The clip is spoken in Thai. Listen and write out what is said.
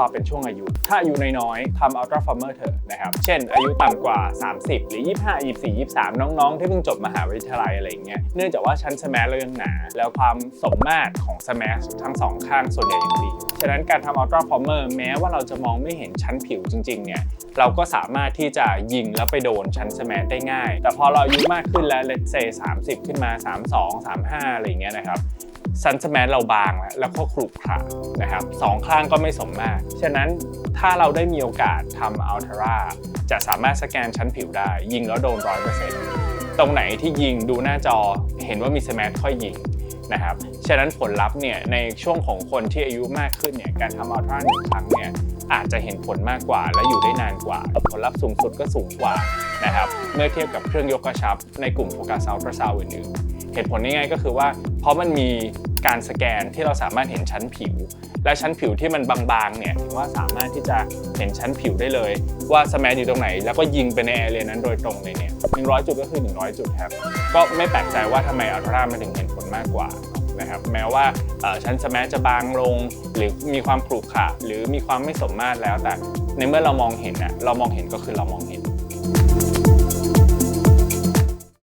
ตอบเป็นช่วงอายุ ถ้าอายุน้อยๆทำ Ultra Farmer เมอร์เถอะนะครับ เช่น อายุต่ำกว่า 30 หรือ 25 24 23 น้องๆ ที่เพิ่งจบมหาวิทยาลัยอะไรเงี้ย เนื่องจากว่าชั้นสแมสเรายังหนา แล้วความสมมาตรของสแมสทั้งสองข้างส่วนใหญ่ยังดี ฉะนั้นการทำ Ultra Farmer แม้ว่าเราจะมองไม่เห็นชั้นผิวจริงๆ เนี่ย เราก็สามารถที่จะยิงแล้วไปโดนชั้นสแมสได้ง่าย แต่พอเราอายุมากขึ้นแล้ว let's say 30 ขึ้นมา 32 35 อะไรเงี้ยนะครับ ซันสแมนเราบางแล้วแล้วก็ขรุขระนะครับสองข้างก็ไม่สมมาตรฉะนั้นถ้าเราได้มีโอกาสทำอัลทราจะสามารถสแกนชั้นผิวได้ ยิงแล้วโดนร้อยเปอร์เซ็นต์ตรงไหนที่ยิงดูหน้าจอเห็นว่ามีสแมนค่อยยิงนะครับ ฉะนั้นผลลัพธ์เนี่ยในช่วงของคนที่อายุมากขึ้นเนี่ยการทำอัลทราหนึ่งครั้งเนี่ยอาจจะเห็นผลมากกว่าและอยู่ได้นานกว่า ผลลัพธ์สูงสุดก็สูงกว่านะครับเมื่อเทียบกับเครื่องยกกระชับในกลุ่มโฟกัสอัลตราซาวด์อื่นๆเหตุผลง่ายๆก็คือว่า เพราะมันมี การสแกนที่เราสามารถเห็นชั้นผิว และชั้นผิวที่มันบางๆเนี่ยถือว่าสามารถที่จะเห็นชั้นผิวได้เลย ว่าสแมนอยู่ตรงไหน แล้วก็ยิงไปในแอเรียนั้นโดยตรงเลยเนี่ย100 จุดก็คือ 100 จุดครับก็ไม่แปลกใจว่าทำไมอัลตรามันถึงเห็นผลมากกว่านะครับแม้ว่าชั้นสแมนจะบางลง หรือมีความขรุขระหรือมีความไม่สมมาตรแล้วแต่ในเมื่อเรามองเห็นอะเรามองเห็นก็คือเรามองเห็น